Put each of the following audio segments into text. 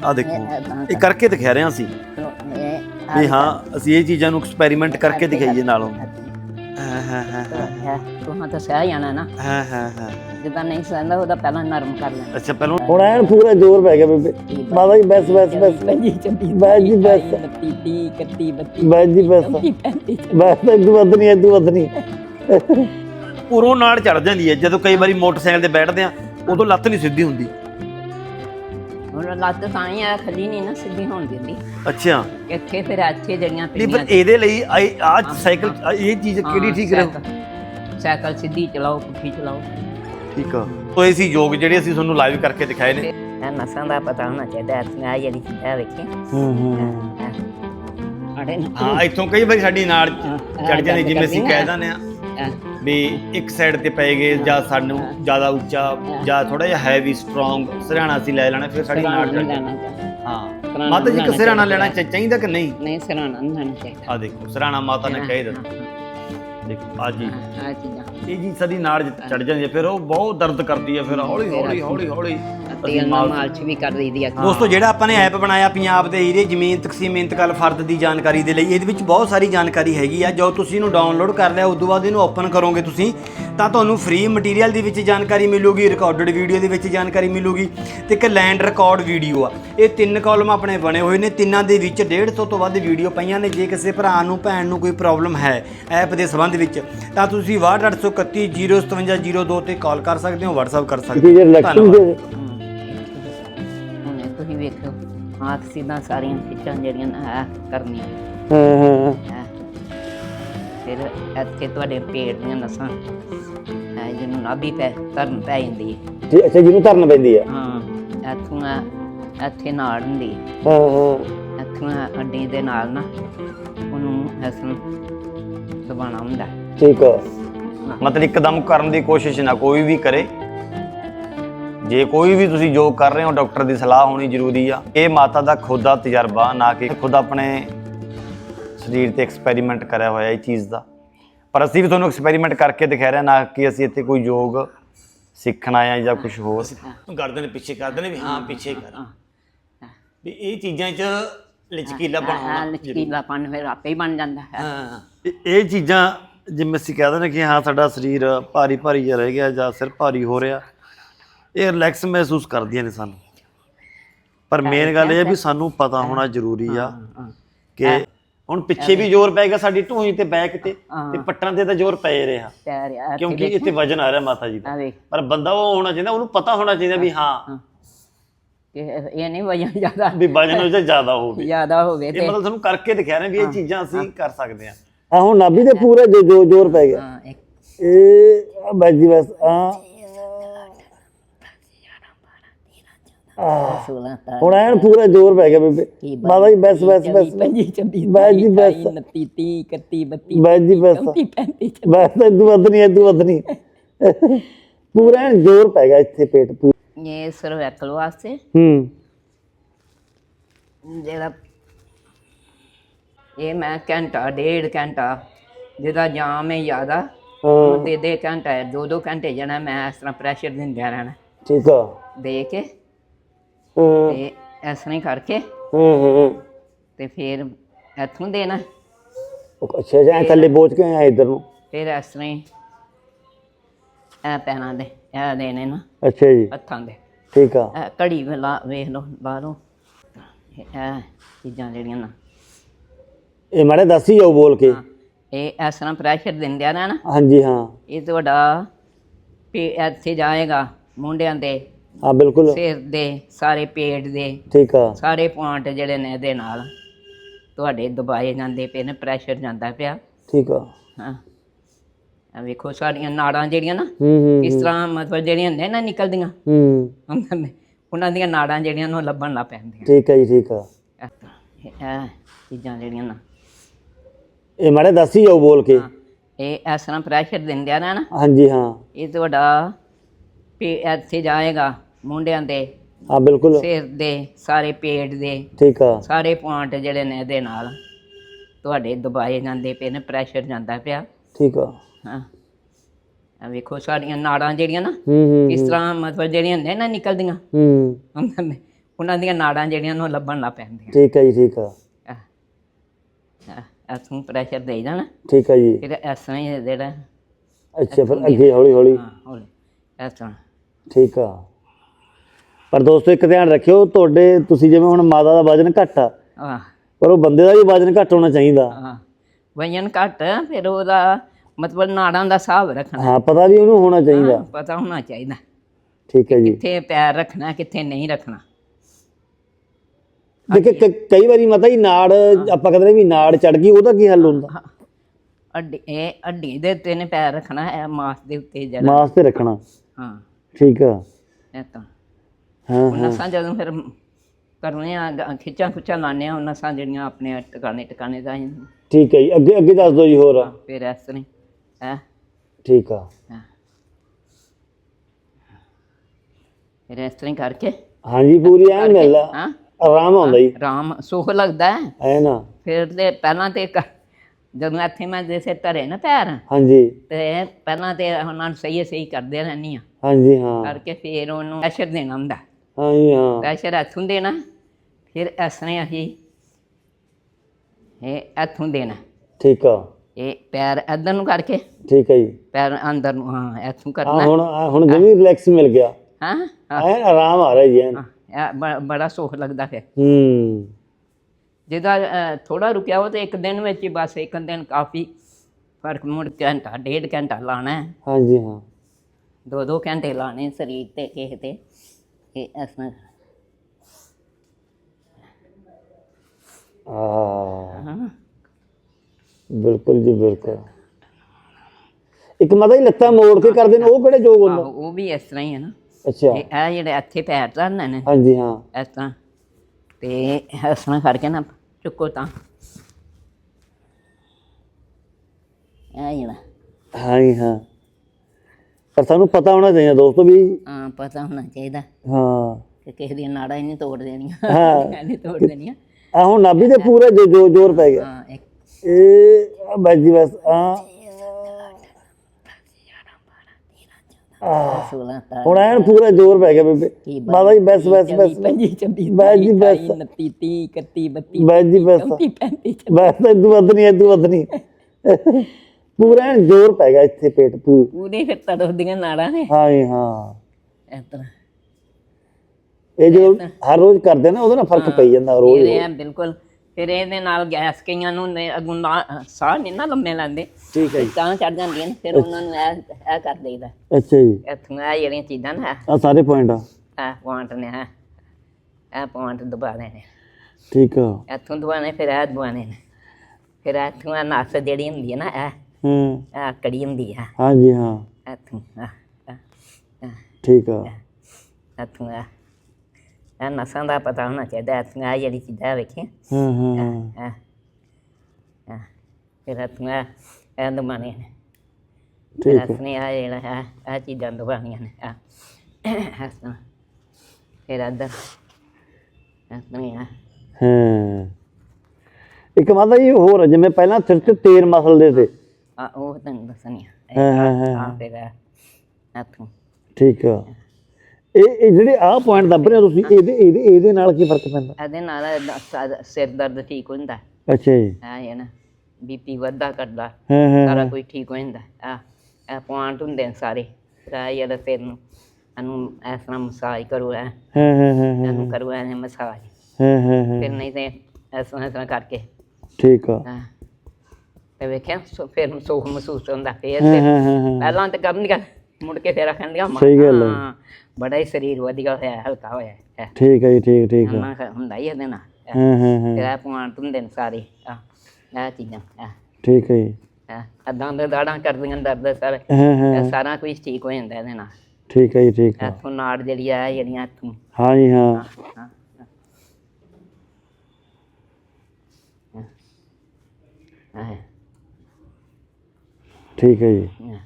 ਆ ਦੇਖੋ ਇਹ ਕਰਕੇ ਦਿਖਾ ਰਹੇ ਹਾਂ ਅਸੀਂ। ਵੀ ਹਾਂ ਅਸੀਂ ਇਹ ਚੀਜ਼ਾਂ ਨੂੰ ਐਕਸਪੈਰੀਮੈਂਟ ਕਰਕੇ ਦਿਖਾਈਏ ਨਾਲੋਂ। ਹਾਂ ਹਾਂ ਹਾਂ ਹਾਂ। ਤੁਹਾਂ ਤਾਂ ਸਹਿ ਜਾਣਾ ਨਾ। ਹਾਂ ਹਾਂ ਹਾਂ। ਜਿੱਦਾਂ ਨਹੀਂ ਸਹਿੰਦਾ ਉਹਦਾ ਪਹਿਲਾਂ ਨਰਮ ਕਰ ਲੈਣਾ। ਅੱਛਾ ਪਹਿਲਾਂ ਹੁਣ ਐਨ ਪੂਰਾ ਜ਼ੋਰ ਪੈ ਗਿਆ ਬੇਬੇ। ਬਾਬਾ ਜੀ ਬਸ ਬਸ ਬਸ। ਪੰਜੀ ਚੰਦੀ ਬਸ ਜੀ ਬਸ। ਬੱਤੀ ਤੀ ਇਕੱਤੀ ਬੱਤੀ। ਬਸ ਜੀ ਬਸ। ਬਸ ਇਦੋਂ ਵੱਧ ਨਹੀਂ ਇਦੋਂ ਵੱਧ ਨਹੀਂ। ਉਰੋਂ ਨਾਲ ਚੜ ਜਾਂਦੀ ਹੈ। ਜਦੋਂ ਕਈ ਵਾਰੀ ਮੋਟਰਸਾਈਕਲ ਤੇ ਬੈਠਦੇ ਆ ਉਦੋਂ ਲੱਤ ਨਹੀਂ ਸਿੱਧੀ ਹੁੰਦੀ। ਹੁਣ ਲੱਤ ਤਾਂ ਹੀ ਆ ਖੱਲੀ ਨਹੀਂ ਨਾ ਸਿੱਧੀ ਹੋਣ ਦਿੰਦੀ। ਅੱਛਾ। ਇੱਥੇ ਫਿਰ ਇੱਥੇ ਜਿਹੜੀਆਂ ਨਹੀਂ ਪਰ ਇਹਦੇ ਲਈ ਆ ਸਾਈਕਲ ਆਹ ਇਹ ਚੀਜ਼ ਕਿਹੜੀ ਠੀਕ ਰਹੂ? ਸਾਈਕਲ- ਸਾਈਕਲ ਸਿੱਧੀ ਚਲਾਓ ਪੁੱਠੀ ਚਲਾਓ। ਠੀਕ ਆ। ਤੋ ਇਹ ਸੀ ਯੋਗ ਜਿਹੜੇ ਅਸੀਂ ਤੁਹਾਨੂੰ ਲਾਈਵ ਕਰਕੇ ਦਿਖਾਏ ਨੇ। ਇਹ ਨਸਾਂ ਦਾ ਪਤਾ ਹੋਣਾ ਚਾਹੀਦਾ ਹੈ ਆ ਜਿਹੜੀ ਚੀਜ਼ਾਂ ਵੇਖੀ? ਹੂੰ ਹੂੰ ਅੜੇ ਨਾ। ਹਾਂ ਇੱਥੋਂ ਕਈ ਵਾਰੀ ਸਾਡੀ ਨਾਲ ਚੜ ਜਾਂਦੇ ਜਿਵੇਂ ਅਸੀਂ ਕਹਿ ਦਿੰਦੇ ਆ। ਵੀ ਇੱਕ ਸਾਈਡ ਤੇ ਪਏਗੇ ਜਾਂ ਸਾਨੂੰ ਜ਼ਿਆਦਾ ਉੱਚਾ ਜਾਂ ਥੋੜਾ ਜਿਹਾ ਹੈਵੀ ਸਟਰੋਂਗ ਸਰਾਣਾ ਅਸੀਂ ਲੈ ਲੈਣਾ ਫਿਰ ਸਾਡੀ ਨਾਲ ਚੜ ਹਾਂ। ਮਾਤਾ ਜੀ ਇੱਕ ਸਰਾਣਾ ਲੈਣਾ ਚਾ- ਚਾਹੀਦਾ ਕਿ ਨਹੀਂ? ਨਹੀਂ ਸਰਾਣਾ ਨਹੀਂ ਲੈਣਾ ਚਾਹੀਦਾ। ਆ ਦੇਖੋ ਸਰਾਣਾ ਮਾਤਾ ਨੇ ਕਹੀ ਦਿੱਤਾ। ਦੇਖੋ ਆ ਜੀ ਆ ਚੀਜ਼ਾਂ। ਇਹ ਜੀ ਸਾਡੀ ਨਾੜ ਚੜ ਜਾਂਦੀ ਹੈ ਫਿਰ ਉਹ ਬਹੁਤ ਦਰਦ ਕਰਦੀ ਹੈ ਫਿਰ ਹੌਲੀ ਹੌਲੀ ਹੌਲੀ ਹੌਲੀ ਤੇਲ ਨਾਲ ਮਾਲਸ਼ ਵੀ ਕਰ ਦਈਦੀ ਆ। ਦੋਸਤੋ ਜਿਹੜਾ ਆਪਾਂ ਨੇ ਐਪ ਬਣਾਇਆ ਪੰਜਾਬ ਦੇ ਏਰੀਏ ਜ਼ਮੀਨ ਤਕਸੀਮ ਇੰਤਕਾਲ ਫਰਦ ਦੀ ਜਾਣਕਾਰੀ ਦੇ ਲਈ ਇਹਦੇ ਵਿੱਚ ਬਹੁਤ ਸਾਰੀ ਜਾਣਕਾਰੀ ਹੈਗੀ ਆ। ਜੋ ਤੁਸੀਂ ਇਹਨੂੰ ਡਾਊਨਲੋਡ ਕਰ ਲਿਆ ਉਸ ਤੋਂ ਬਾਅਦ ਇਹਨੂੰ ਓਪਨ ਕਰੋਗੇ ਤੁਸੀਂ ਤਾਂ ਤੁਹਾਨੂੰ ਫ੍ਰੀ ਮਟੀਰੀਅਲ ਦੇ ਵਿੱਚ ਜਾਣਕਾਰੀ ਮਿਲੂਗੀ ਰਿਕਾਰਡਡ ਵੀਡੀਓ ਦੇ ਵਿੱਚ ਜਾਣਕਾਰੀ ਮਿਲੂਗੀ ਤੇ ਇੱਕ ਲੈਂਡ ਰਿਕਾਰਡ ਵੀਡੀਓ ਆ। ਇਹ ਤਿੰਨ ਕਾਲਮ ਆਪਣੇ ਬਣੇ ਹੋਏ ਨੇ ਤਿੰਨਾਂ ਦੇ ਵਿੱਚ 150 ਤੋਂ ਵੱਧ ਵੀਡੀਓ ਪਈਆਂ ਨੇ। ਜੇ ਕਿਸੇ ਭਰਾ ਨੂੰ ਭੈਣ ਨੂੰ ਕੋਈ ਪ੍ਰੋਬਲਮ ਹੈ ਐਪ ਦੇ ਸੰਬੰਧ ਵਿੱਚ ਤਾਂ ਤੁਸੀਂ 62831 ਤੇ ਕਾਲ ਕਰ ਸਕਦੇ ਹੋ WhatsApp ਕਰ ਸਕਦੇ ਹੋ। ਧੰਨਵਾਦ। ਵੇਖੋ ਹਾਥ ਸਿੱਧਾ ਸਾਰੀਆਂ ਖਿੱਚਾਂ ਜਿਹੜੀਆਂ ਨਾ ਹੈ ਕਰਨੀਆਂ। ਹਾਂ ਹਾਂ। ਹੈ ਫਿਰ ਇੱਥੇ ਤੁਹਾਡੇ ਪੇਟ ਦੀਆਂ ਨਸਾਂ ਹੈ ਜਿਹਨੂੰ ਨਾਭੀ ਪੈ ਧਰਨ ਪੈ ਜਾਂਦੀ ਹੈ ਜੀ ਅੱਛਾ ਜਿਹਨੂੰ ਧਰਨ ਪੈਂਦੀ ਆ। ਹਾਂ ਇੱਥੋਂ ਆ ਇੱਥੇ ਨਾੜ ਹੁੰਦੀ ਹੈ ਹਾਂ ਹਾਂ। ਇੱਥੋਂ ਆ ਅੱਡੀ ਦੇ ਨਾਲ ਨਾ ਉਹਨੂੰ ਐਸਨ ਦਬਾਣਾ ਹੁੰਦਾ। ਹੈ। ਠੀਕ ਆ। ਮਤਲਬ ਇੱਕਦਮ ਕਰਨ ਦੀ ਕੋਸ਼ਿਸ਼ ਨਾ ਕੋਈ ਵੀ ਕਰੇ। ਜੇ ਕੋਈ ਵੀ ਤੁਸੀਂ ਯੋਗ ਕਰ ਰਹੇ ਹੋ ਡਾਕਟਰ ਦੀ ਸਲਾਹ ਹੋਣੀ ਜ਼ਰੂਰੀ ਆ। ਇਹ ਮਾਤਾ ਦਾ ਖੁਦ ਦਾ ਤਜਰਬਾ ਨਾ ਕਿ ਖੁਦ ਆਪਣੇ ਸਰੀਰ ਤੇ ਐਕਸਪੈਰੀਮੈਂਟ ਕਰਿਆ ਹੋਇਆ ਇਹ ਚੀਜ਼ ਦਾ। ਪਰ ਅਸੀਂ ਵੀ ਤੁਹਾਨੂੰ ਐਕਸਪੈਰੀਮੈਂਟ ਕਰਕੇ ਦਿਖਾ ਰਹੇ ਹਾਂ, ਨਾ ਕਿ ਅਸੀਂ ਇੱਥੇ ਕੋਈ ਯੋਗ ਸਿੱਖਣਾ ਆ ਜਾਂ ਕੁਝ ਹੋਰ। ਕਰਦੇ ਨੇ ਪਿੱਛੇ ਕਰਦੇ ਨੇ ਵੀ ਹਾਂ ਪਿੱਛੇ ਕਰ। ਵੀ ਇਹ ਚੀਜ਼ਾਂ 'ਚ ਲਚਕੀਲਾਪਣ ਆ ਲਚਕੀਲਾਪਨ ਫਿਰ ਆਪੇ ਹੀ ਬਣ ਜਾਂਦਾ ਹੈ। ਹਾਂ। ਇਹ- ਇਹ ਚੀਜ਼ਾਂ ਜਿਵੇਂ ਅਸੀਂ ਕਹਿ ਦਿੰਦੇ ਕਿ ਹਾਂ ਸਾਡਾ ਸਰੀਰ ਭਾਰੀ ਭਾਰੀ ਜਿਹਾ ਰਹਿ ਗਿਆ ਜਾਂ ਸਿਰ ਭਾਰੀ ਹੋ ਰਿਹਾ ਇਹ ਰਿਲੈਕਸ ਮਹਿਸੂਸ ਕਰਦੀਆਂ ਨੇ ਸਾਨੂੰ। ਪਰ ਮੇਨ ਗੱਲ ਇਹ ਹੈ ਵੀ ਸਾਨੂੰ ਪਤਾ ਹੋਣਾ ਜ਼ਰੂਰੀ ਆ ਕਿ ਹੁਣ ਪਿੱਛੇ ਵੀ ਜ਼ੋਰ ਪੈ ਗਿਆ ਸਾਡੀ ਢੂਹੀ ਤੇ ਬੈਕ ਤੇ ਤੇ ਪੱਟਾਂ ਤੇ ਤਾਂ ਜ਼ੋਰ ਪੈ ਰਿਹਾ। ਪੈਰ ਆ ਕਿਉਂਕਿ ਇੱਥੇ ਵਜਨ ਆ ਰਿਹਾ ਮਾਤਾ ਜੀ ਦਾ। ਆ ਪਰ ਬੰਦਾ ਉਹ ਹੋਣਾ ਚਾਹੀਦਾ ਉਹਨੂੰ ਪਤਾ ਹੋਣਾ ਚਾਹੀਦਾ ਵੀ ਹਾਂ। ਕਿ ਇਹ ਨਹੀਂ ਵਜਨ ਜ਼ਿਆਦਾ। ਵੀ ਵਜਨ ਉਹ 'ਚ ਜ਼ਿਆਦਾ ਹੋਵੇ। ਜ਼ਿਆਦਾ ਹੋਵੇ ਇਹ ਤੇ ਮਤਲਬ ਤੁਹਾਨੂੰ ਕਰਕੇ ਦਿਖਾ ਰਹੇ ਵੀ ਇਹ ਚੀਜ਼ਾਂ ਅਸੀਂ ਕਰ ਸਕਦੇ ਹਾਂ। ਆ ਹੁਣ ਨਾਭੀ ਦੇ ਪੂਰਾ ਜੋ ਜ਼ੋਰ ਪੈ ਗਿਆ। ਹਾਂ ਇੱਕ ਇਹ ਆ ਬਸ ਜੀ ਬਸ ਆ ਤਾਂ ਹੁਣ ਐਨ ਪੂਰਾ ਜ਼ੋਰ ਪੈ ਗਿਆ ਬੇਬੇ। ਬਾਬਾ ਜੀ ਬਸ ਬਸ ਬਸ। ਪੰਜੀ ਬਸ ਜੀ ਬਸ। 29 30 31 32 ਬਸ ਜੀ ਬਸ। 34 35 ਬਸ ਇਦੋਂ ਵੱਧ ਨਹੀਂ ਇਦੋਂ ਵੱਧ ਨਹੀਂ ਪੂਰਾ ਐਨ ਜ਼ੋਰ ਪੈ ਗਿਆ ਇੱਥੇ ਪੇਟ ਪੂ ਇਹ ਸਰਵੈਕਲ ਵਾਸਤੇ। ਹੂੰ। ਜਿਹੜਾ ਇਹ ਮੈਂ ਘੰਟਾ ਡੇਢ ਘੰਟਾ ਜਿਹਦਾ ਜਾਮ ਹੈ ਜ਼ਿਆਦਾ ਹਾਂ। ਉਹ ਦੇ ਦੇ ਘੰਟਾ ਦੋ ਦੋ ਘੰਟੇ ਜਣਾ ਮੈਂ ਇਸ ਤਰ੍ਹਾਂ ਪ੍ਰੈਸ਼ਰ ਦਿੰਦਾ ਰਹਿਣਾ। ਠੀਕ ਆ। ਦੇ ਕੇ। ਹਾਂ। ਤੇ ਇਸ ਤਰ੍ਹਾਂ ਹੀ ਕਰਕੇ ਹਾਂ ਹਾਂ ਤੇ ਫਿਰ ਇੱਥੋਂ ਦੇਣਾ। ਉਹ ਅੱਛਾ ਜਾਂ ਥੱਲੇ ਬੋਝ ਕੇ ਆਇਆ ਇੱਧਰ ਨੂੰ? ਫਿਰ ਇਸ ਤਰ੍ਹਾਂ ਹੀ ਇਹ ਪੈਰਾਂ ਦੇ ਇਹ ਦੇਣੇ ਨਾ। ਅੱਛਾ ਜੀ। ਹੱਥਾਂ ਦੇ। ਠੀਕ ਆ। ਇਹ ਘੜੀ ਵੇਲਾ ਵੇਖ ਲਓ ਬਾਹਰੋਂ। ਇਹ ਚੀਜ਼ਾਂ ਜਿਹੜੀਆਂ ਨਾ। ਇਹ ਮਾੜੇ ਦੱਸੀ ਜਾਓ ਬੋਲ ਕੇ। ਇਹ ਇਸ ਤਰ੍ਹਾਂ ਪ੍ਰੈਸ਼ਰ ਦਿੰਦੇ ਆ ਨਾ ਹਾਂਜੀ ਹਾਂ। ਇਹ ਤੁਹਾਡਾ ਪੇ ਇੱਥੇ ਜਾਏਗਾ ਮੁੰਡਿਆਂ ਦੇ ਹਾਂ ਬਿਲਕੁਲ। ਸਿਰ ਦੇ ਸਾਰੇ ਪੇਟ ਦੇ ਠੀਕ ਆ। ਸਾਰੇ ਪੁਆਇੰਟ ਜਿਹੜੇ ਨੇ ਇਹਦੇ ਨਾਲ ਤੁਹਾਡੇ ਦਬਾਏ ਜਾਂਦੇ ਪਏ ਨੇ ਪ੍ਰੈਸ਼ਰ ਜਾਂਦਾ ਪਿਆ। ਠੀਕ ਆ। ਹਾਂ। ਆ ਵੇਖੋ ਸਾਡੀਆਂ ਨਾੜਾਂ ਜਿਹੜੀਆਂ ਨਾ ਹੂੰ ਹੂੰ ਇਸ ਤਰ੍ਹਾਂ ਮਤਲਬ ਜਿਹੜੀਆਂ ਹੁੰਦੀਆਂ ਨਾ ਨਿਕਲਦੀਆਂ ਹੂੰ। ਉਹਨਾਂ ਉਹਨਾਂ ਦੀਆਂ ਨਾੜਾਂ ਜਿਹੜੀਆਂ ਨੂੰ ਲੱਭਣ ਲੱਗ ਪੈਂਦੀਆਂ। ਠੀਕ ਆ ਜੀ ਠੀਕ ਆ। ਇਹ ਚੀਜ਼ਾਂ ਜਿਹੜੀਆਂ ਨਾ। ਇਹ ਮਾੜੇ ਦੱਸੀ ਜਾਓ ਬੋਲ ਕੇ। ਇਹ ਇਸ ਤਰ੍ਹਾਂ ਪ੍ਰੈਸ਼ਰ ਦਿੰਦੇ ਆ ਨਾ ਹਾਂਜੀ ਹਾਂ। ਇਹ ਤੁਹਾਡਾ ਪੇ ਇੱਥੇ ਜਾਏਗਾ। ਮੁੰਡਿਆਂ ਦੇ ਹਾਂ ਬਿਲਕੁਲ। ਸਿਰ ਦੇ ਸਾਰੇ ਪੇਟ ਦੇ ਠੀਕ ਆ। ਸਾਰੇ ਪੁਆਇੰਟ ਜਿਹੜੇ ਨੇ ਇਹਦੇ ਨਾਲ ਤੁਹਾਡੇ ਦਬਾਏ ਜਾਂਦੇ ਪਏ ਨੇ ਪ੍ਰੈਸ਼ਰ ਜਾਂਦਾ ਪਿਆ। ਠੀਕ ਆ। ਹਾਂ। ਆ ਵੇਖੋ ਸਾਡੀਆਂ ਨਾੜਾਂ ਜਿਹੜੀਆਂ ਨਾ ਇਸ ਤਰ੍ਹਾਂ ਮਤਲਬ ਜਿਹੜੀਆਂ ਹੁੰਦੀਆਂ ਨਾ ਨਿਕਲਦੀਆਂ। ਹੂੰ। ਉਹਨਾਂ ਦੀਆਂ ਨਾੜਾਂ ਜਿਹੜੀਆਂ ਨੂੰ ਲੱਭਣ ਲੱਗ ਪੈਂਦੀਆਂ। ਠੀਕ ਹੈ ਜੀ ਠੀਕ ਆ। ਅਸੂ ਪ੍ਰੈਸ਼ਰ ਦੇ ਜਾਣਾ। ਠੀਕ ਹੈ ਜੀ। ਫਿਰ ਇਸ ਤਰ੍ਹਾਂ ਹੀ ਜਿਹੜਾ ਅੱਛਾ ਫਿਰ ਅੱਗੇ ਹੌਲੀ ਹੌਲੀ ਹਾਂ ਹੌਲੀ। ਇਸ ਤਰ੍ਹਾਂ। ਠੀਕ ਆ। ਪਰ ਦੋਸਤੋ ਇੱਕ ਧਿਆਨ ਰੱਖਿਓ ਤੁਹਾਡੇ ਤੁਸੀਂ ਜਿਵੇਂ ਹੁਣ ਮਾਤਾ ਦਾ ਵਜਨ ਘੱਟ ਆ ਆਹ ਪਰ ਉਹ ਬੰਦੇ ਦਾ ਵੀ ਵਜਨ ਘੱਟ ਹੋਣਾ ਚਾਹੀਦਾ। ਹਾਂ। ਵਜਨ ਘੱਟ ਫਿਰ ਉਹਦਾ ਮਤਲਬ ਨਾੜਾਂ ਦਾ ਹਿਸਾਬ ਰੱਖਣਾ। ਹਾਂ ਪਤਾ ਵੀ ਉਹਨੂੰ ਹੋਣਾ ਚਾਹੀਦਾ। ਪਤਾ ਹੋਣਾ ਚਾਹੀਦਾ। ਠੀਕ ਹੈ ਜੀ। ਕਿੱਥੇ ਪੈਰ ਰੱਖਣਾ ਕਿੱਥੇ ਨਹੀਂ ਰੱਖਣਾ। ਦੇਖੇ ਕਈ ਵਾਰੀ ਮਤਾ ਹੀ ਨਾੜ ਆਪਾਂ ਕਹਿੰਦੇ ਵੀ ਨਾੜ ਚੜ ਗਈ ਉਹਦਾ ਕੀ ਹੱਲ ਹੁੰਦਾ? ਅੱਡੀ ਇਹ ਅੱਡੀ ਦੇ ਉੱਤੇ ਨੇ ਪੈਰ ਰੱਖਣਾ ਹੈ ਮਾਸ ਦੇ ਉੱਤੇ ਜਿਹੜਾ। ਮਾਸ ਤੇ ਰੱਖਣਾ। ਹਾਂ। ਠੀਕ ਆ। ਇਹ ਤਾਂ। ਹਾਂ ਉਹ ਨਸਾਂ ਜਦੋਂ ਫਿਰ ਕਰਨੇ ਆ ਖਿੱਚਾਂ ਖੁੱਚਾਂ ਲਾਣੇ ਆ ਉਹ ਨਸਾਂ ਜਿਹੜੀਆਂ ਆਪਣੇ ਟਿਕਾਣੇ ਟਿਕਾਣੇ ਦਾ ਠੀਕ ਹੈ ਜੀ। ਅੱਗੇ ਅੱਗੇ ਦੱਸ ਦਿਓ ਜੀ ਹੋਰ। ਫਿਰ ਇਸ ਤਰ੍ਹਾਂ ਹੈ। ਠੀਕ ਆ। ਫਿਰ ਇਸ ਤਰ੍ਹਾਂ ਹੀ ਕਰਕੇ। ਹਾਂਜੀ ਪੂਰੀ ਐਨ ਮਿਲਦਾ ਹਾਂ। ਆਰਾਮ ਆਉਂਦਾ ਜੀ। ਰਾਮ ਸੁਖ ਲੱਗਦਾ ਹੈ। ਐ ਨਾ। ਫਿਰ ਤੇ ਪਹਿਲਾਂ ਤੇ ਜਦੋਂ ਇੱਥੇ ਮੈਂ ਜੈਸੇ ਧਰੇ ਨਾ ਪੈਰ ਹਾਂਜੀ। ਤੇ ਪਹਿਲਾਂ ਤੇ ਉਹਨਾਂ ਨੂੰ ਸਹੀ ਸਹੀ ਕਰਦੇ ਰਹਿੰਦੀ ਆ ਹਾਂਜੀ ਹਾਂ। ਕਰਕੇ ਫਿਰ ਉਹਨੂੰ ਪ੍ਰੈਸ਼ਰ ਦੇਣਾ ਹੁੰਦਾ। ਹਾਂਜੀ ਹਾਂ ਪ੍ਰੈਸ਼ਰ ਇੱਥੋਂ ਦੇਣਾ ਫਿਰ ਇਸ ਅਸੀਂ ਇਹ ਇੱਥੋਂ ਦੇਣਾ। ਠੀਕ ਆ। ਇਹ ਪੈਰ ਇੱਧਰ ਨੂੰ ਕਰਕੇ ਠੀਕ ਹੈ ਜੀ। ਪੈਰ ਅੰਦਰ ਨੂੰ ਹਾਂ ਇੱਥੋਂ ਕਰਨਾ। ਹੁਣ ਆਹ ਹੁਣ ਜਮੀ ਰਿਲੈਕਸ ਮਿਲ ਗਿਆ। ਹਾਂ ਹਾਂ, ਐਨ ਆਰਾਮ ਆ ਰਿਹਾ ਹਾਂ, ਬ- ਬੜਾ ਸੁੱਖ ਲੱਗਦਾ ਫਿਰ। ਹੂੰ। ਜਿਹਦਾ ਥੋੜਾ ਰੁਕਿਆ ਉਹ ਤੇ ਇੱਕ ਦਿਨ ਵਿੱਚ ਹੀ ਬਸ ਇੱਕ ਦਿਨ ਕਾਫੀ ਫ਼ਰਕ ਮੁੜ ਘੰਟਾ ਡੇਢ ਘੰਟਾ ਲਾਣਾ। ਹੈ ਹਾਂਜੀ ਹਾਂ। ਦੋ ਦੋ ਘੰਟੇ ਲਾਣੇ ਸਰੀਰ ਤੇ ਕਿਸੇ ਤੇ। ਤਰ੍ਹਾਂ ਆ ਹਾਂ। ਬਿਲਕੁਲ ਜੀ ਬਿਲਕੁਲ। ਇੱਕ ਮਤਾ ਹੀ ਲੱਤਾਂ ਮੋੜ ਕੇ ਕਰਦੇ ਨੇ ਉਹ ਕਿਹੜੇ ਹੁੰਦਾ? ਆਹੋ, ਉਹ ਵੀ ਇਸ ਤਰ੍ਹਾਂ ਹੀ ਹੈ ਨਾ। ਅੱਛਾ। ਇਹ ਇਹ ਜਿਹੜੇ ਇੱਥੇ ਪੈਰ ਧਰਨੇ ਨੇ। ਹਾਂਜੀ ਹਾਂ। ਇਸ ਤਰ੍ਹਾਂ। ਤੇ ਇਸ ਤਰ੍ਹਾਂ ਕਰਕੇ ਨਾ ਚੁੱਕੋ ਤਾਂ। ਇਹ ਜਿਹੜਾ। ਹਾਂਜੀ ਹਾਂ। ਪਰ ਸਾਨੂੰ ਪਤਾ ਹੋਣਾ ਚਾਹੀਦਾ ਦੋਸਤੋ ਵੀ ਹਾਂ ਪਤਾ ਹੋਣਾ ਚਾਹੀਦਾ। ਹਾਂ। ਕਿ ਕਿਸੇ ਦੀਆਂ ਨਾੜਾਂ ਹੀ ਨਹੀਂ ਤੋੜ ਦੇਣੀਆਂ ਹਾਂ। ਨਹੀਂ ਤੋੜ ਦੇਣੀਆਂ। ਆ ਹੁਣ ਨਾਭੀ ਦੇ ਪੂਰੇ ਜੋ ਜੋ ਜ਼ੋਰ ਪੈ ਗਿਆ। ਹਾਂ ਇੱਕ ਇਹ ਬਸ ਜੀ ਬਸ ਆ ਆ ਤਾਂ ਹੁਣ ਐਨ ਪੂਰਾ ਜ਼ੋਰ ਪੈ ਗਿਆ ਬੇਬੇ। ਕੀ ਬਾਬਾ ਜੀ ਬਸ ਬਸ ਬਸ। ਪੰਜੀ ਛੱਬੀ ਬਸ ਜੀ ਬਸ। 29 30 31 32 ਬਸ ਜੀ ਬਸ। 34 35 ਬਸ ਤਾਂ ਇਦੋਂ ਵੱਧ ਨਹੀਂ ਇਦੋਂ ਵੱਧ ਨਹੀਂ ਪੂਰਾ ਐਨ ਜ਼ੋਰ ਪੈ ਗਿਆ ਇੱਥੇ ਪੇਟ ਪੂਰੀ। ਪੂਰੇ ਫਿਰ ਤੜਫਦੀਆਂ ਨਾੜਾਂ ਨੇ। ਹਾਂ ਜੀ ਹਾਂ। ਇਸ ਤਰ੍ਹਾਂ। ਇਹ ਜੋ ਹਰ ਰੋਜ਼ ਕਰਦੇ ਨਾ ਉਹਦੇ ਨਾਲ ਫ਼ਰਕ ਪਈ ਜਾਂਦਾ ਰੋਜ਼ ਇਹ ਐਂ ਬਿਲਕੁਲ। ਫਿਰ ਇਹਦੇ ਨਾਲ ਗੈਸ ਕਈਆਂ ਨੂੰ ਨੇ ਅੱਗੋਂ ਨਾ- ਸਾਹ ਨਹੀਂ ਨਾ ਲੰਮੇ ਲੈਂਦੇ ਠੀਕ ਹੈ ਜੀ। ਤਾਂ ਚੜ ਜਾਂਦੀਆਂ ਨੇ ਫਿਰ ਉਹਨਾਂ ਨੂੰ ਇਹ ਇਹ ਕਰ ਦੇਈਦਾ। ਅੱਛਾ ਜੀ। ਇੱਥੋਂ ਇਹ ਜਿਹੜੀਆਂ ਚੀਜ਼ਾਂ ਨੇ ਆ ਸਾਰੇ ਪੁਆਇੰਟ ਆ। ਇਹ ਪੁਆਇੰਟ ਨੇ ਇਹ ਇਹ ਪੁਆਇੰਟ ਦਬਾਣੇ ਨੇ। ਠੀਕ ਆ। ਇੱਥੋਂ ਦਬਾਣੇ ਫਿਰ ਇਹ ਦਬਾਣੇ ਨੇ। ਫਿਰ ਇੱਥੋਂ ਇਹ ਨਸ ਜਿਹੜੀ ਹੁੰਦੀ ਹੈ ਨਾ ਇਹ ਹਾਂ। ਇਹ ਕੜੀ ਹੁੰਦੀ ਹੈ ਹਾਂਜੀ ਹਾਂ। ਇੱਥੋਂ ਇਹ- ਇਹ- ਇਹ- ਠੀਕ ਆ। ਇੱਥੋਂ ਇਹ ਇਹ ਨਸਾਂ ਦਾ ਪਤਾ ਹੋਣਾ ਚਾਹੀਦਾ ਇੱਥੋਂ ਇਹ ਜਿਹੜੀ ਚੀਜ਼ਾਂ ਵੇਖੀਆਂ। ਹਾਂ ਹਾਂ ਹਾਂ। ਹਾਂ ਫਿਰ ਇੱਥੋਂ ਇਹ ਇਹ ਦਬਾਣੇ ਨੇ। ਠੀਕ ਹੈ ਇੱਥੋਂ ਇਹ ਜਿਹੜਾ ਹੈ ਇਹ ਚੀਜ਼ਾਂ ਦਬਾਣੀਆਂ ਨੇ ਆ। ਤਰ੍ਹਾਂ ਫਿਰ ਇੱਧਰ ਇਸ ਤਰ੍ਹਾਂ ਹੀ ਆ। ਹਾਂ। ਇੱਕ ਮਾਤਾ ਜੀ ਹੋਰ ਆ, ਜਿਵੇਂ ਪਹਿਲਾਂ ਸਿਰ ਤੇ ਤੇਰ ਮਸਲਦੇ ਤੇ ਆ ਉਹ ਤੈਨੂੰ ਦੱਸਣੀ ਆ। ਹਾਂ, ਹਾਂ, ਹਾਂ, ਆ ਇਹ ਇੱਥੋਂ। ਠੀਕ ਆ। ਇਹ ਇਹ ਜਿਹੜੇ ਆਹ ਪੁਆਇੰਟ ਦੱਬ ਰਹੇ ਹੋ ਤੁਸੀਂ ਇਹਦੇ ਇਹਦੇ ਇਹਦੇ ਨਾਲ ਕੀ ਫ਼ਰਕ ਪੈਂਦਾ? ਇਹਦੇ ਨਾਲ ਇਹਦਾ ਸ- ਸਿਰ ਦਰਦ ਠੀਕ ਹੋ ਜਾਂਦਾ ਅੱਛਾ ਜੀ। ਆ ਇਹ ਨਾ ਬੀਪੀ ਵੱਧਦਾ ਕਰਦਾ ਹਾਂ ਹਾਂ ਸਾਰਾ ਕੁਝ ਠੀਕ ਹੋ ਜਾਂਦਾ। ਆ ਇਹ ਪੁਆਇੰਟ ਹੁੰਦੇ ਨੇ ਸਾਰੇ ਰਾਈ ਇਹਦਾ ਸਿਰ ਨੂੰ ਇਹਨੂੰ ਇਸ ਤਰ੍ਹਾਂ ਮਸਾਜ ਕਰੋ ਐ। ਹਾਂ ਹਾਂ ਹਾਂ ਹਾਂ ਇਹਨੂੰ ਕਰੋ ਐ ਮਸਾਜ ਹਾਂ ਹਾਂ ਹਾਂ। ਫਿਰ ਨਹੀਂ ਤੇ ਇਸ ਤਰ੍ਹਾਂ ਇਸ ਤਰ੍ਹਾਂ ਕਰਕੇ। ਠੀਕ ਆ। ਹਾਂ। ਤੇ ਵੇਖਿਆ ਸੋ ਫਿਰ ਸੁੱਖ ਮਹਿਸੂਸ ਹੁੰਦਾ ਫਿਰ ਹਾਂ ਤੇ ਹਾਂ ਹਾਂ ਹਾਂ। ਪਹਿਲਾਂ ਤੇ ਕੰਮ ਨਹੀਂ ਕਰ ਮੁੜ ਕੇ ਫਿਰ ਆਖਣਦੀਆਂ ਸਹੀ ਗੱਲ ਹੈ। ਹਾਂ ਬੜਾ ਹੀ ਸਰੀਰ ਵਧੀਆ ਹੋਇਆ ਹਲਕਾ ਹੋਇਆ ਹੈ। ਠੀਕ ਹੈ ਜੀ ਠੀਕ ਠੀਕ ਆ ਨਾ ਹੁੰਦਾ ਹੀ ਇਹਦੇ ਨਾਲ ਹਾਂ। ਹਾਂ ਹਾਂ ਫਿਰ ਇਹ ਪੁਆਇੰਟ ਹੁੰਦੇ ਨੇ ਸਾਰੇ ਆ ਇਹ ਚੀਜ਼ਾਂ ਆ ਠੀਕ ਹੈ ਜੀ। ਅਦਾਂ ਦੇ ਦਾੜਾਂ ਕਰਦੀਆਂ ਦਰਦ ਸਾਰੇ ਹਾਂ ਹਾਂ ਇਹ ਸਾਰਾ ਕੁਝ ਠੀਕ ਹੋ ਜਾਂਦਾ ਇਹਦੇ ਨਾਲ। ਠੀਕ ਹੈ ਜੀ ਠੀਕ ਆ ਇੱਥੋਂ ਨਾੜ ਜਿਹੜੀ ਆ ਜਿਹੜੀਆਂ ਇੱਥੋਂ। ਹਾਂ ਜੀ ਹਾਂ ਹਾਂ, ਹਾਂ। ਹਾਂ। ਠੀਕ ਹੈ ਜੀ। ਹਾਂ।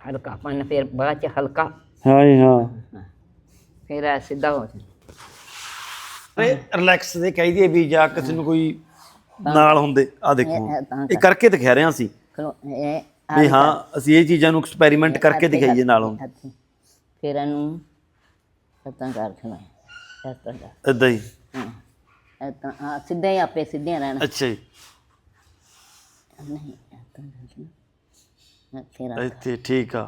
ਹਲਕਾ ਪਨ ਫਿਰ ਬਾਅਦ ਚ ਹਲਕਾ। ਹਾਂ ਜੀ ਹਾਂ। ਫਿਰ ਇਹ ਸਿੱਧਾ ਹੋ ਜਾਂਦਾ ਰਿਲੈਕਸ ਦੇ ਕਹਿ ਦਈਏ ਵੀ ਜਾਂ ਕਿਸੇ ਨੂੰ ਕੋਈ ਨਾਲ ਹੁੰਦੇ। ਆ ਦੇਖੋ। ਇਹ ਤਾਂ ਇਹ ਕਰਕੇ ਦਿਖਾ ਰਹੇ ਹਾਂ ਅਸੀਂ। ਖਲੋ ਇਹ ਵੀ ਹਾਂ ਅਸੀਂ ਇਹ ਚੀਜ਼ਾਂ ਨੂੰ ਐਕਸਪੈਰੀਮੈਂਟ ਕਰਕੇ ਦਿਖਾਈਏ ਨਾਲ ਹੁਣ। ਫਿਰ ਇਹਨੂੰ ਇਤਾਂ ਕਰ ਖਣਾ ਇਤਾਂ ਕਰ। ਇਦਾਂ ਹੀ। ਹਾਂ। ਇਤਾਂ ਆ ਸਿੱਧੇ ਹੀ ਆਪੇ ਸਿੱਧੇ ਰਹਿਣਾ। ਅੱਛਾ ਜੀ। ਨਹੀਂ ਇਤਾਂ ਰੱਖਣਾ। ਇੱਥੇ ਰੱਖ ਇੱਥੇ ਠੀਕ ਆ।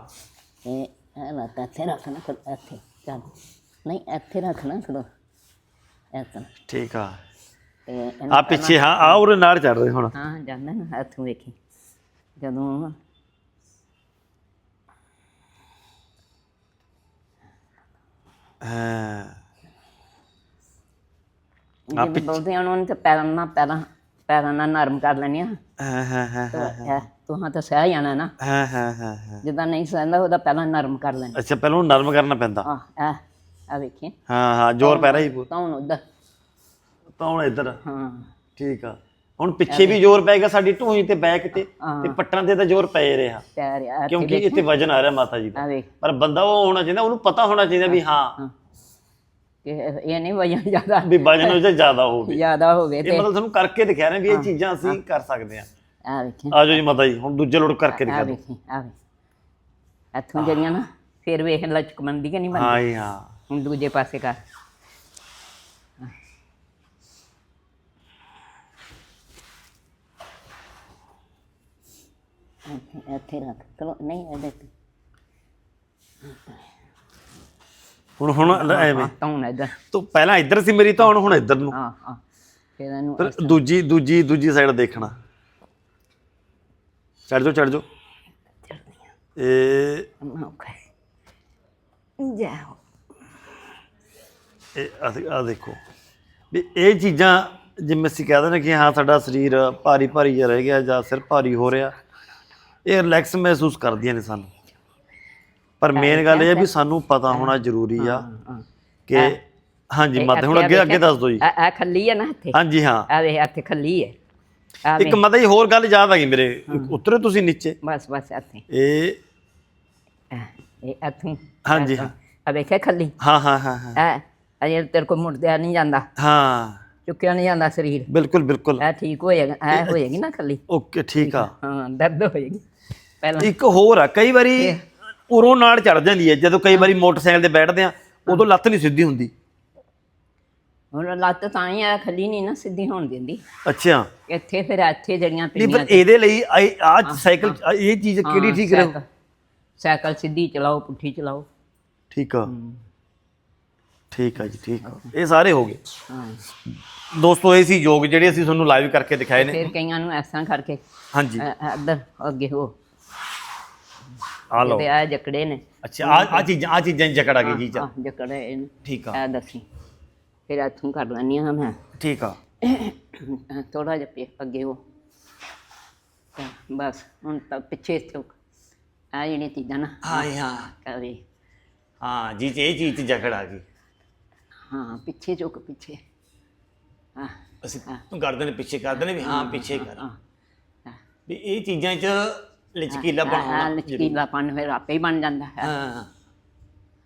ਇਹ ਇਹ ਲੱਤ ਇੱਥੇ ਰੱਖਣਾ ਫਿਰ ਇੱਥੇ ਚੱਲ। ਨਹੀਂ ਇੱਥੇ ਰੱਖਣਾ ਕਰੋ ਇਤਾਂ ਠੀਕ ਆ। ਤੇ ਇਹਨੂੰ ਆ ਪਿੱਛੇ ਹਾਂ ਆ ਉਹਦੇ ਨਾਲ ਚੜ ਰਹੇ ਹੁਣ। ਹਾਂ ਜਾਂਦਾ ਨਾ ਇੱਥੋਂ ਵੇਖੀ। ਜਦੋਂ ਹਾਂ। ਜਿਵੇਂ ਬੋਲਦੇ ਉਹਨਾਂ ਨੂੰ ਤੇ ਪੈਰਾਂ ਨਾਲ ਪੈਰਾਂ ਪੈਰਾਂ ਨਾਲ ਨਰਮ ਕਰ ਲੈਣੀ ਆ ਹਾਂ ਹਾਂ ਹਾਂ ਇਹ ਤੁਹਾਂ ਤਾਂ ਸਹਿ ਜਾਣਾ ਨਾ। ਹਾਂ ਹਾਂ ਹਾਂ ਹਾਂ। ਜਿੱਦਾਂ ਨਹੀਂ ਸਹਿੰਦਾ ਉਹਦਾ ਪਹਿਲਾਂ ਨਰਮ ਕਰ ਲੈਣਾ ਅੱਛਾ ਪਹਿਲਾਂ ਉਹਨੂੰ ਨਰਮ ਕਰਨਾ ਪੈਂਦਾ। ਆ ਆ ਆ ਵੇਖੀ। ਹਾਂ ਹਾਂ ਜ਼ੋਰ ਪੈ ਰਿਹਾ ਹੀ ਤਾਂ ਹੁਣ ਉਧਰ। ਤਾਂ ਹੁਣ ਇੱਧਰ। ਹਾਂ। ਠੀਕ ਆ। ਹੁਣ ਪਿੱਛੇ ਵੀ ਜ਼ੋਰ ਪਏਗਾ ਸਾਡੀ ਢੂਹੀ ਤੇ ਬੈਕ ਤੇ ਹਾਂ। ਤੇ ਪੱਟਾਂ ਤੇ ਤਾਂ ਜ਼ੋਰ ਪੈ ਰਿਹਾ। ਆ ਇੱਥੇ ਕਿਉਂਕਿ ਇੱਥੇ ਵਜਨ ਆ ਰਿਹਾ ਮਾਤਾ ਜੀ ਦਾ। ਪਰ ਬੰਦਾ ਉਹ ਹੋਣਾ ਚਾਹੀਦਾ ਉਹਨੂੰ ਪਤਾ ਹੋਣਾ ਚਾਹੀਦਾ ਵੀ ਹਾਂ। ਕਿ ਇਹ ਨਹੀਂ ਵਜਨ ਜ਼ਿਆਦਾ ਵੀ ਵਜਨ ਉਹ ਜ਼ਿਆਦਾ ਹੋਵੇ ਜ਼ਿਆਦਾ ਹੋਵੇ ਇਹ ਤੇ ਮਤਲਬ ਤੁਹਾਨੂੰ ਕਰਕੇ ਦਿਖਾ ਰਹੇ ਵੀ ਇਹ ਚੀਜ਼ਾਂ ਅਸੀਂ ਕਰ ਸਕਦੇ ਹਾਂ। ਆ ਵੇਖੀ। ਆ ਜਾਓ ਜੀ ਮਾਤਾ ਜੀ ਹੁਣ ਦੂਜੇ ਲੋਟ ਕਰਕੇ ਆ ਦਿਖਾ ਦਿਓ। ਵੇਖੀ ਆ ਵੇ ਇੱਥੋਂ ਜਿਹੜੀਆਂ ਨਾ ਫਿਰ ਵੇਖ ਲਚਕਮੰਦੀ ਕਿ ਨਹੀਂ ਬਣਦੀ। ਹਾਂ ਜੀ ਹਾਂ। ਹੁਣ ਦੂਜੇ ਪਾਸੇ ਕਰ। ਇੱਥੇ- ਇੱਥੇ ਰੱਖ। ਚਲੋ ਨਹੀਂ ਇਹਦੇ ਤੇ। ਹੁਣ ਹੁਣ ਐਵੇਂ। ਹੁਣ ਇੱਧਰ। ਤੂੰ ਪਹਿਲਾਂ ਇੱਧਰ ਸੀ ਮੇਰੀ ਧੌਣ ਹੁਣ ਇੱਧਰ ਨੂੰ। ਹਾਂ ਹਾਂ। ਫਿਰ ਇਹਨੂੰ ਫਿਰ ਦੂਜੀ ਦੂਜੀ ਦੂਜੀ ਸਾਈਡ ਦੇਖਣਾ। ਚੜ ਜਾਓ ਚੜ ਜਾਓ। ਇਹ ਜਾਓ ਇਹ ਆ ਦੇਖੋ ਵੀ ਇਹ ਚੀਜ਼ਾਂ ਜਿਵੇਂ ਅਸੀਂ ਕਹਿ ਦਿੰਦੇ ਕਿ ਹਾਂ ਸਾਡਾ ਸਰੀਰ ਭਾਰੀ ਭਾਰੀ ਜਿਹਾ ਰਹਿ ਗਿਆ ਜਾਂ ਸਿਰ ਭਾਰੀ ਹੋ ਰਿਹਾ ਇਹ ਰਿਲੈਕਸ ਮਹਿਸੂਸ ਕਰਦੀਆਂ ਨੇ ਸਾਨੂੰ। ਪਰ ਮੇਨ ਗੱਲ ਇਹ ਹੈ ਵੀ ਸਾਨੂੰ ਪਤਾ ਹੋਣਾ ਜ਼ਰੂਰੀ ਆ ਹਾਂ ਕਿ ਹਾਂਜੀ ਮਤ ਹੁਣ ਅੱਗੇ ਅੱਗੇ ਦੱਸ ਦਿਓ ਜੀ। ਆ ਖੱਲੀ ਹੈ ਨਾ ਇੱਥੇ? ਹਾਂਜੀ ਹਾਂ। ਆ ਵੇ ਇੱਥੇ ਖੱਲੀ ਹੈ ਇੱਕ ਵੇ ਮਤਲਬ ਹੋਰ ਗੱਲ ਯਾਦ ਆ ਗਈ ਮੇਰੇ। ਉਤਰੇ ਤੁਸੀਂ ਨੀਚੇ। ਬਸ ਬਸ ਇੱਥੇ। ਇਹ ਇਹ ਇੱਥੋਂ। ਹਾਂਜੀ, ਹਾਂ। ਆ ਵੇਖਿਆ ਖੱਲੀ? ਹਾਂ ਹਾਂ ਹਾਂ ਹਾਂ। ਅਜੇ ਤੇਰੇ ਕੋਲ ਮੁੜਦਿਆ ਨਹੀਂ ਜਾਂਦਾ। ਹਾਂ। ਚੁੱਕਿਆ ਨਹੀਂ ਜਾਂਦਾ ਸਰੀਰ। ਬਿਲਕੁਲ ਬਿਲਕੁਲ। ਇਹ ਠੀਕ ਹੋਏਗਾ ਇਹ ਹੋਏਗੀ ਨਾ ਖੱਲੀ? ਓਕੇ ਠੀਕ ਆ। ਹਾਂ ਦਰਦ ਹੋਏਗੀ। ਪਹਿਲਾਂ। ਇੱਕ ਹੋਰ ਆ ਕਈ ਵਾਰੀ ਉਰੋਂ ਨਾਲ ਚੜ ਜਾਂਦੀ ਹੈ। ਜਦੋਂ ਕਈ ਵਾਰੀ ਮੋਟਰਸਾਈਕਲ ਤੇ ਬੈਠਦੇ ਆ ਉਦੋਂ ਲੱਤ ਨਹੀਂ ਸਿੱਧੀ ਹੁੰਦੀ। ਹੁਣ ਲੱਤ ਤਾਂ ਹੀ ਆ ਖੱਲੀ ਨਹੀਂ ਨਾ ਸਿੱਧੀ ਹੋਣ ਦਿੰਦੀ। ਅੱਛਾ। ਇੱਥੇ ਫਿਰ ਇੱਥੇ ਜਿਹੜੀਆਂ ਨਹੀਂ ਪਰ ਇਹਦੇ ਲਈ ਆ ਸਾਈਕਲ ਇਹ ਚੀਜ਼ ਕਿਹੜੀ ਠੀਕ ਰਹੂ? ਸਾਈਕਲ- ਸਿੱਧੀ ਚਲਾਓ ਪੁੱਠੀ ਚਲਾਓ। ਠੀਕ ਆ। ਠੀਕ ਆ ਜੀ ਠੀਕ ਆ। ਇਹ ਸਾਰੇ ਹੋ ਗਏ। ਹਾਂ। ਦੋਸਤੋ ਇਹ ਸੀ ਯੋਗ ਜਿਹੜੇ ਅਸੀਂ ਤੁਹਾਨੂੰ ਲਾਈਵ ਕਰਕੇ ਦਿਖਾਏ ਨੇ। ਫਿਰ ਕਈਆਂ ਨੂੰ ਐਸਾਂ ਕਰਕੇ। ਹਾਂਜੀ। ਇੱਧਰ ਅੱਗੇ ਹੋ। ਆ ਲਓ। ਤੇ ਆ ਜਕੜੇ ਨੇ। ਅੱਛਾ ਆ ਆ ਚੀਜ਼ਾਂ ਆ ਚੀਜ਼ਾਂ ਜਕੜ ਗਈ ਜੀ ਚਾ ਜਕੜੇ ਨੇ। ਠੀਕ ਆ। ਆ ਦੱਸੀ। ਫਿਰ ਇੱਥੋਂ ਕਰ ਲੈਣੀ ਆ ਮੈਂ। ਠੀਕ ਆ। ਥੋੜਾ ਜਿਹਾ ਪੇ ਅੱਗੇ ਹੋ ਤਾਂ ਬਸ ਹੁਣ ਤਾਂ ਪਿੱਛੇ ਚੁੱਕ ਆ ਜਿਹੜੀ ਚੀਜ਼ਾਂ ਨਾ। ਹਾਂ ਹਾਂ। ਕਰੇ। ਹਾਂ ਜੀ ਇਹ ਚੀਜ਼ 'ਚ ਜਕੜ ਆ ਗਈ ਹਾਂ ਪਿੱਛੇ ਚੁੱਕ ਪਿੱਛੇ। ਹਾਂ ਅਸੀਂ ਕਰਦੇ ਨੇ ਪਿੱਛੇ ਕਰਦੇ ਨੇ ਵੀ ਹਾਂ ਪਿੱਛੇ ਕਰ। ਵੀ ਇਹ ਚੀਜ਼ਾਂ 'ਚ ਲਚਕੀਲਾ ਹਾਂ ਬਣਾਉਣਾ ਲਚਕੀਲਾਪਨ ਫਿਰ ਆਪੇ ਹੀ ਬਣ ਜਾਂਦਾ ਹੈ। ਹਾਂ।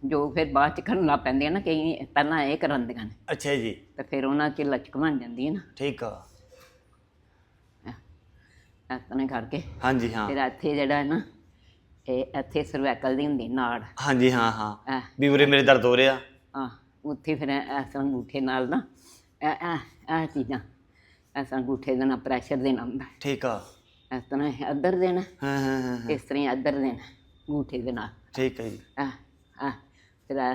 ਜੋ ਫਿਰ ਬਾਅਦ ਚ ਕਰਨ ਲੱਗ ਪੈਂਦੇ ਆ ਨਾ ਕਈ ਪਹਿਲਾਂ ਇਹ ਕਰਨ ਦੀਆਂ ਨੇ। ਅੱਛਾ ਜੀ। ਤੇ ਫਿਰ ਉਹਨਾਂ 'ਚ ਲਚਕ ਬਣ ਜਾਂਦੀ ਹੈ ਨਾ। ਠੀਕ ਆ। ਇਸ ਤਰ੍ਹਾਂ ਕਰਕੇ ਹਾਂਜੀ ਹਾਂ। ਫਿਰ ਇੱਥੇ ਜਿਹੜਾ ਹੈ ਨਾ ਇਹ ਇੱਥੇ ਸਰਵੈਕਲ ਦੀ ਹੁੰਦੀ ਨਾੜ। ਹਾਂਜੀ ਹਾਂ ਹਾਂ। ਆ ਵੀ ਉਰੇ ਮੇਰੇ ਦਰਦ ਹੋ ਰਿਹਾ। ਆ ਉੱਥੇ ਫਿਰ ਐਸਾ ਅੰਗੂਠੇ ਨਾਲ ਨਾ ਇਹ ਇਹ ਇਹ ਚੀਜ਼ਾਂ ਐਸਾ ਅੰਗੂਠੇ ਦੇ ਨਾਲ ਪ੍ਰੈਸ਼ਰ ਦੇਣਾ ਹੁੰਦਾ। ਹੈ। ਠੀਕ ਆ। ਇਸ ਤਰ੍ਹਾਂ ਇਹ ਇੱਧਰ ਦੇਣਾ। ਹਾਂ ਹਾਂ ਹਾਂ ਹਾਂ, ਇਸ ਤਰ੍ਹਾਂ ਹੀ ਇੱਧਰ ਦੇਣਾ ਅੰਗੂਠੇ ਦੇ ਨਾਲ। ਠੀਕ ਹੈ ਜੀ। ਆ ਆ ਫਿਰ ਆ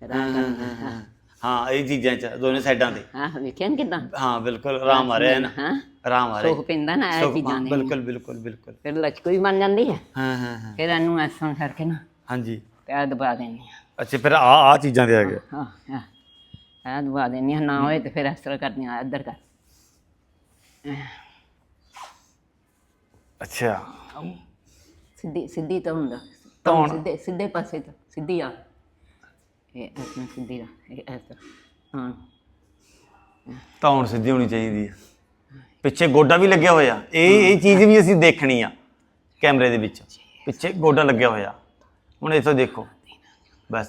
ਫਿਰ ਆ ਕਰਨਾ। ਹਾਂ। ਹਾਂ ਇਹ ਚੀਜ਼ਾਂ 'ਚ ਦੋਨੇ ਸਾਈਡਾਂ ਤੇ। ਹਾਂ ਵੇਖਿਆ ਨਾ ਕਿਦਾਂ? ਹਾਂ ਬਿਲਕੁਲ ਆਰਾਮ ਆ ਰਿਹਾ ਹੈ ਨਾ। ਹਾਂ। ਆਰਾਮ ਆ ਰਿਹਾ ਸੁੱਖ ਪੈਂਦਾ ਨਾ ਇਹ ਸੁੱਖ- ਚੀਜ਼ਾਂ ਹਾਂ, ਨੇ ਬਿਲਕੁਲ ਬਿਲਕੁਲ ਬਿਲਕੁਲ। ਫਿਰ ਲਚਕ ਵੀ ਬਣ ਜਾਂਦੀ ਹੈ। ਹਾਂ ਹਾਂ ਹਾਂ। ਫਿਰ ਇਹਨੂੰ ਇਸ ਤਰ੍ਹਾਂ ਕਰਕੇ ਨਾ ਹਾਂਜੀ। ਪਿਆ ਦਬਾ ਦੇਣੀ ਆ ਅੱਛਾ ਫਿਰ ਆ ਆ ਚੀਜ਼ਾਂ ਦੇ ਆ ਗਏ। ਹਾਂ ਹਾਂ। ਇਹ ਦਬਾ ਦੇਣੀ ਆ ਨਾ ਹੋਏ ਤੇ ਫਿਰ ਇਸ ਤਰ੍ਹਾਂ ਕਰਨੀ ਆ ਇੱਧਰ ਕਰ। ਅੱਛਾ। ਸਿੱਧੀ ਸਿੱਧੀ ਤਾਂ ਹੁੰਦਾ। ਤਾਂ ਸਿੱਧੇ ਸਿੱਧੇ ਪਾਸੇ ਤੋਂ ਸਿੱਧੀ ਆ। ਇਹ ਤਰ੍ਹਾਂ ਸਿੱਧੀ ਆ ਇਹ ਤਰ੍ਹਾਂ ਹਾਂ। ਤਾਂ ਹੁਣ ਸਿੱਧੀ ਹੋਣੀ ਚਾਹੀਦੀ ਹੈ ਪਿੱਛੇ ਗੋਡਾ ਵੀ ਲੱਗਿਆ ਹੋਇਆ। ਇਹ ਇਹ ਚੀਜ਼ ਵੀ ਅਸੀਂ ਦੇਖਣੀ ਆ ਕੈਮਰੇ ਦੇ ਵਿੱਚ। ਪਿੱਛੇ ਗੋਡਾ ਲੱਗਿਆ ਹੋਇਆ। ਹੁਣ ਇੱਥੋਂ ਦੇਖੋ। ਬਸ।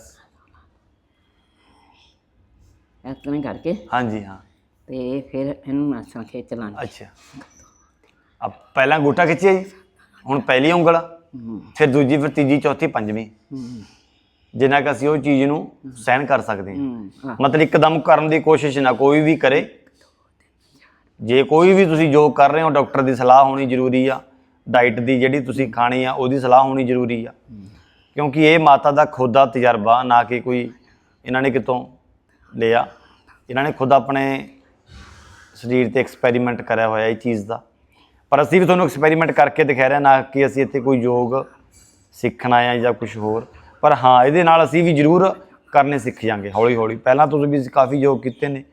ਇਸ ਤਰ੍ਹਾਂ ਕਰਕੇ? ਹਾਂਜੀ ਹਾਂ। ਤੇ ਫਿਰ ਇਹਨੂੰ ਮਾਸਾਂ ਖਿੱਚ ਲਾਂਗੇ ਅੱਛਾ। ਅਬ ਪਹਿਲਾਂ ਗੋਟਾ ਖਿੱਚਿਆ ਜੀ, ਹੁਣ ਪਹਿਲੀ ਉਂਗਲ ਫਿਰ ਦੂਜੀ, ਫਿਰ ਤੀਜੀ, ਚੌਥੀ, ਪੰਜਵੀਂ। ਜਿੰਨਾ ਕਿ ਅਸੀਂ ਉਹ ਚੀਜ਼ ਨੂੰ ਸਹਿਣ ਕਰ ਸਕਦੇ ਹਾਂ। ਹਾਂ ਮਤਲਬ ਇੱਕਦਮ ਕਰਨ ਦੀ ਕੋਸ਼ਿਸ਼ ਨਾ ਕੋਈ ਵੀ ਕਰੇ। ਜੇ ਕੋਈ ਵੀ ਤੁਸੀਂ ਯੋਗ ਕਰ ਰਹੇ ਹੋ, ਡਾਕਟਰ ਦੀ ਸਲਾਹ ਹੋਣੀ ਜ਼ਰੂਰੀ ਆ। ਡਾਈਟ ਦੀ ਜਿਹੜੀ ਤੁਸੀਂ ਖਾਣੀ ਆ, ਉਹਦੀ ਸਲਾਹ ਹੋਣੀ ਜ਼ਰੂਰੀ ਆ। ਕਿਉਂਕਿ ਇਹ ਮਾਤਾ ਦਾ ਖੁਦ ਦਾ ਤਜਰਬਾ, ਨਾ ਕਿ ਕੋਈ ਇਹਨਾਂ ਨੇ ਕਿਤੋਂ ਲਿਆ। ਇਹਨਾਂ ਨੇ ਖੁਦ ਆਪਣੇ ਸਰੀਰ ਤੇ ਐਕਸਪੈਰੀਮੈਂਟ ਕਰਿਆ ਹੋਇਆ ਇਹ ਚੀਜ਼ ਦਾ। ਪਰ ਅਸੀਂ ਵੀ ਤੁਹਾਨੂੰ ਐਕਸਪੈਰੀਮੈਂਟ ਕਰਕੇ ਦਿਖਾ ਰਹੇ ਨਾ ਕਿ ਅਸੀਂ ਇੱਥੇ ਕੋਈ ਯੋਗ ਸਿੱਖਣ ਹਾਂ ਜਾਂ ਕੁਝ ਹੋਰ। ਪਰ ਹਾਂ ਇਹਦੇ ਨਾਲ ਅਸੀਂ ਵੀ ਜ਼ਰੂਰ ਕਰਨੇ ਸਿੱਖ ਜਾਾਂਗੇ ਹੌਲੀ ਹੌਲੀ ਪਹਿਲਾਂ ਤੁਸੀਂ ਵੀ ਕਾਫੀ ਯੋਗ ਕੀਤੇ ਨੇ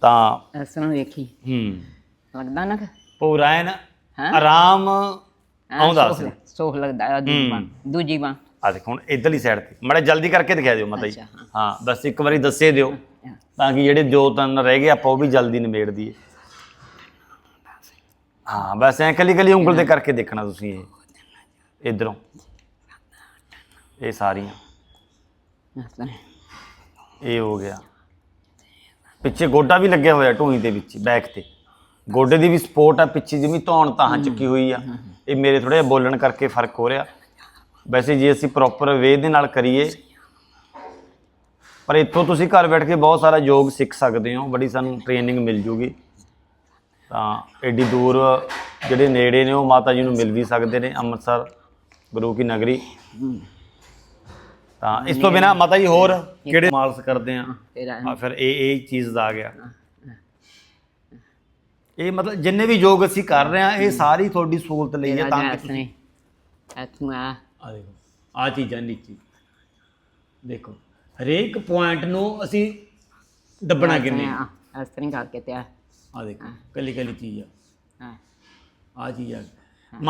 ਤਾਂ ਇਸ ਤਰ੍ਹਾਂ ਵੇਖੀ। ਹੂੰ। ਲੱਗਦਾ ਨਾ ਪੂਰਾ ਹੈਂ? ਆਰਾਮ ਐਂ ਆਉਂਦਾ ਸੀ। ਸੋਖ ਲੱਗਦਾ ਦੂਜੀ ਬਾਂਹ ਦੂਜੀ ਬਾਂਹ ਆ ਦੇਖੋ ਹੁਣ ਇਧਰਲੀ ਸਾਈਡ ਤੇ। ਮੜਾ ਜਲਦੀ ਕਰਕੇ ਦਿਖਾ ਦਿਓ ਮਾਤਾ ਜੀ। ਹਾਂ। ਬਸ ਇੱਕ ਵਾਰੀ ਦੱਸੇ ਦਿਓ ਤਾਂ ਕਿ ਜਿਹੜੇ ਦੋ ਤਿੰਨ ਰਹਿ ਗਏ ਆਪਾਂ ਉਹ ਵੀ ਜਲਦੀ ਨਿਬੇੜ ਦਈਏ। ਹਾਂ ਬਸ ਐ ਕੱਲੀ ਕੱਲੀ ਉਂਗਲ ਤੇ ਕਰਕੇ ਦੇਖਣਾ ਤੁਸੀਂ ਇਹ। ਇਧਰੋਂ। ਇਹ ਸਾਰੀਆਂ। ਇਹ ਹੋ ਗਿਆ। ਪਿੱਛੇ ਗੋਡਾ ਵੀ ਲੱਗਿਆ ਹੋਇਆ ਢੂਈ ਦੇ ਵਿੱਚ ਬੈਕ ਤੇ। ਗੋਡੇ ਦੀ ਵੀ ਸਪੋਰਟ ਆ ਪਿੱਛੇ ਜਿਵੇਂ ਧੌਣ ਤਾਂ ਚੱਕੀ ਹੋਈ ਆ। ਇਹ ਮੇਰੇ ਥੋੜਾ ਜਿਹਾ ਬੋਲਣ ਕਰਕੇ ਫ਼ਰਕ ਹੋ ਰਿਹਾ। ਵੈਸੇ ਜੇ ਅਸੀਂ ਪ੍ਰੋਪਰ ਵੇ ਦੇ ਨਾਲ ਕਰੀਏ ਪਰ ਇੱਥੋਂ ਤੁਸੀਂ ਘਰ ਬੈਠ ਕੇ ਬਹੁਤ ਸਾਰਾ ਯੋਗ ਸਿੱਖ ਸਕਦੇ ਹੋ। ਬੜੀ ਸਾਨੂੰ ਟ੍ਰੇਨਿੰਗ ਮਿਲ ਜੂਗੀ। ਤਾਂ ਐਡੀ ਦੂਰ ਜਿਹੜੇ ਨੇੜੇ ਨੇ ਉਹ ਮਾਤਾ ਜੀ ਨੂੰ ਮਿਲ ਵੀ ਸਕਦੇ ਨੇ ਅੰਮ੍ਰਿਤਸਰ ਗੁਰੂ ਕੀ ਨਗਰੀ। ਤਾਂ ਇਸ ਤੋਂ ਬਿਨਾ ਮਾਤਾ ਜੀ ਹੋਰ ਕਿਹੜੇ ਮਾਲਸ ਕਰਦੇ ਆ? ਆ ਫਿਰ ਇਹ ਇਹ ਚੀਜ਼ ਦਾ ਆ ਗਿਆ। ਇਹ ਮਤਲਬ ਜਿੰਨੇ ਵੀ ਯੋਗ ਅਸੀਂ ਕਰ ਰਹੇ ਆ ਇਹ ਸਾਰੀ ਤੁਹਾਡੀ ਸਹੂਲਤ ਲਈ ਹੈ ਤਾਂ ਕਿ ਤੁਸੀਂ ਇਥੋਂ ਆ। ਆ ਦੇਖੋ ਆ ਚੀਜ਼ਾਂ ਨੀਚੇ। ਦੇਖੋ ਹਰੇਕ ਪੁਆਇੰਟ ਨੂੰ ਅਸੀਂ ਦੱਬਣਾ ਕਿੰਨੇ ਆ? ਇਸ ਤਰ੍ਹਾਂ ਕਰਕੇ ਤੇ ਆ ਆ ਦੇਖੋ ਕੱਲੀ ਕੱਲੀ ਚੀਜ਼ ਆ। ਹਾਂ। ਆ ਚੀਜ਼ ਆ।